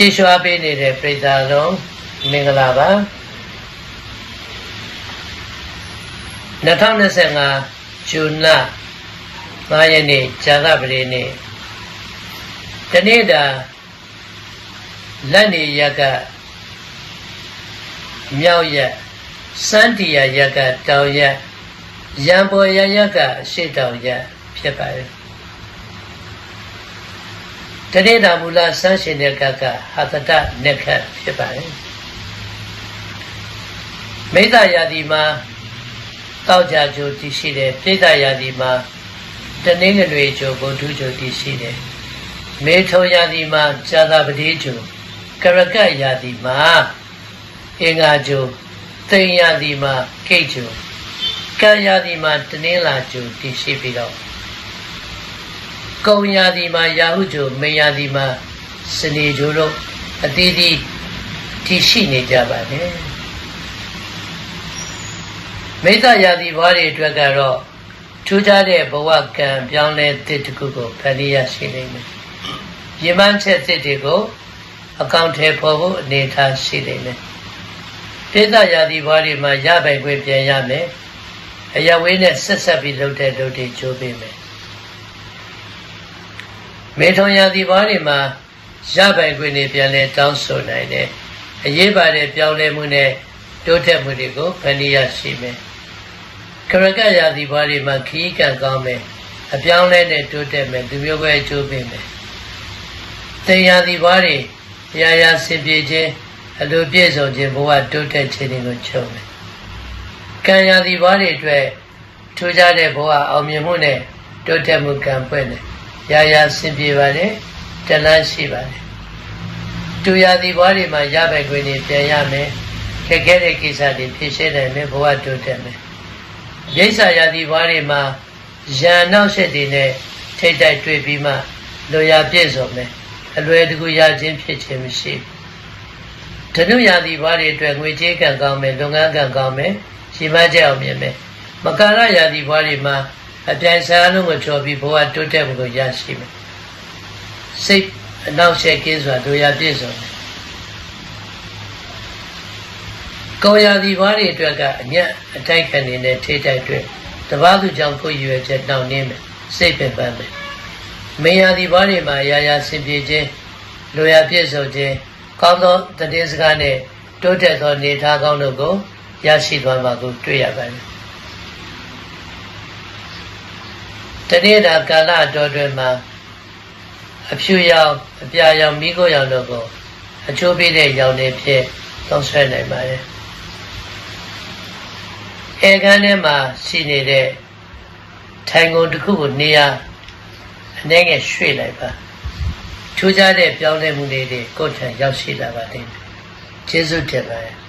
ကြည်ရွှာပေးနေတဲ့ပရိသတ်လုံးမင်္ဂလာပါ2025ဇွန်လ9ရက်နေ့ဇာသပတိနေ့တနေ့တာလက်နေရက်ကမြောက်ရက်စန္တီယာရက်ကတောင်ရက်ရံပေါ်ရရက်ကရှေ့တောင်ရက်ဖြစ်ပါတယ် တနေ့တာမူလဆန်းရှင်တဲ့ကကဟာတတနက်ခတ်ဖြစ်ပါတယ်မိတ္တရာဒီမှာတောက်ကြကြိုတည်ရှိတယ်ပြိတ္တရာဒီမှာတနင်္ဂနွေကြိုဘုဒ္ဓကြိုတည်ရှိတယ်မေထုံရာဒီမှာဇာတာပတိကြိုကရကတ်ရာဒီမှာအင်္ဂါကြိုသိင်ရာဒီမှာကိတ်ကြိုကံရာဒီမှာတနင်္လာကြိုတည်ရှိပြီးတော့ ကုံရာဒီမှာရာဟုကြိုမေရာဒီမှာစနေကြိုတို့အသီးသီးတည်ရှိနေကြပါတယ်မိတ္တရာဒီဘွားတွေအတွက်ကတော့ထူးခြားတဲ့ဘဝကံပြောင်းလဲသစ်တစ်ခုကိုဖန်တီးရရှိနေတယ်။ရေမှန်းချက်သစ်တွေကိုအကောင့်ထဲပေါ်ဖို့အနေထားရှိနေတယ်။ပိဋကရာဒီဘွားတွေမှာရပိုင်ခွင့်ပြန်ရမယ်။အရဝေးနဲ့ဆက်ဆက်ပြီးလုပ်တဲ့လုပ်တွေကြိုးပေးမယ်။ မေထုံရာဒီဘွားတွေမှာရပိုင်ခွင့်တွေပြန်လဲတောင်းဆိုနိုင်တယ်။အရေးပါတဲ့ပြောင်းလဲမှုနဲ့တိုးတက်မှုတွေကိုဖန်တီးရရှိမယ်။ကရကရာသီဘွားတွေမှာခီးကံကောင်းမယ်အပြောင်းလဲနဲ့တိုးတက်မယ်သူမျိုးပဲအကျိုးပေးမယ်တင်ရာသီဘွားတွေရာရာစင်ပြေခြင်းအလိုပြည့်စုံခြင်းဘဝတိုးတက်ခြင်းတွေကိုချုပ်မယ်ကံရာသီဘွားတွေအတွက်ထူးခြားတဲ့ဘဝအောင်မြင်မှုနဲ့တိုးတက်မှုကံပွင့်တယ် ရာရာစင်ပြေပါတယ်တလန်းရှိပါတယ်တူရာသီဘွားတွေမှာရပိုင်ခွင့်တွေပြန်ရမယ်ခက်ခဲတဲ့ကိစ္စတွေဖြေရှင်းနိုင်မယ်ဘဝတိုးတက်မယ်ရိစ္ဆာယာတိဘွားတွေမှာရန်နောက်ဆက်တွေနဲ့ထိတ်တိုက်တွေ့ပြီးမှလိုရာပြည့်စုံမယ်အလွယ်တကူရခြင်းဖြစ်ခြင်းမရှိဓနုယာတိဘွားတွေအတွက်ငွေကြေးကံကောင်းမယ်လုပ်ငန်းကံကောင်းမယ်ရှိမကြအောင်မြင်မယ်မကာရယာတိဘွားတွေမှာ အပြိုင်စားလုံးကိုချော်ပြီးဘဝတိုးတက်မှုကိုရရှိမယ်စိတ်အနောက်ဆက်ကင်းစွာလိုရာပြည့်စုံတယ်ကောရာဒီဘွားတွေအတွက်ကအညက်အတိုက်ခံနေတဲ့ထိတိုက်တွေတပားသူကြောင့်ကိုယ်ရွယ်ချက်နှောင့်နှင်းမယ်စိတ်ပင်ပန်းမယ်မေယာဒီဘွားတွေမှာရာရာဆင်ပြေခြင်းလိုရာပြည့်စုံခြင်းကောင်းသောတည်င်းစကားနဲ့တိုးတက်သောနေသားကောင်းတို့ကိုရရှိသွားမှာကိုတွေ့ရပါတယ် တနေ့တာကာလအတော်တွင်မှာအဖြူရောင်အပြာရောင်မိခိုးရောင်တို့ကိုအချိုးပေးတဲ့ရောင်တွေဖြင့်သုံးဆွဲနိုင်ပါတယ်အဲကန်းထဲမှာရှိနေတဲ့ထိုင်ကုန်တစ်ခုကိုနေရာအနေငယ်ရွှေ့လိုက်ပါထူးခြားတဲ့ပြောင်းလဲမှုလေးတွေကိုယ်ထံရောက်ရှိလာပါလိမ့်မယ်ကျေးဇူးတင်ပါတယ်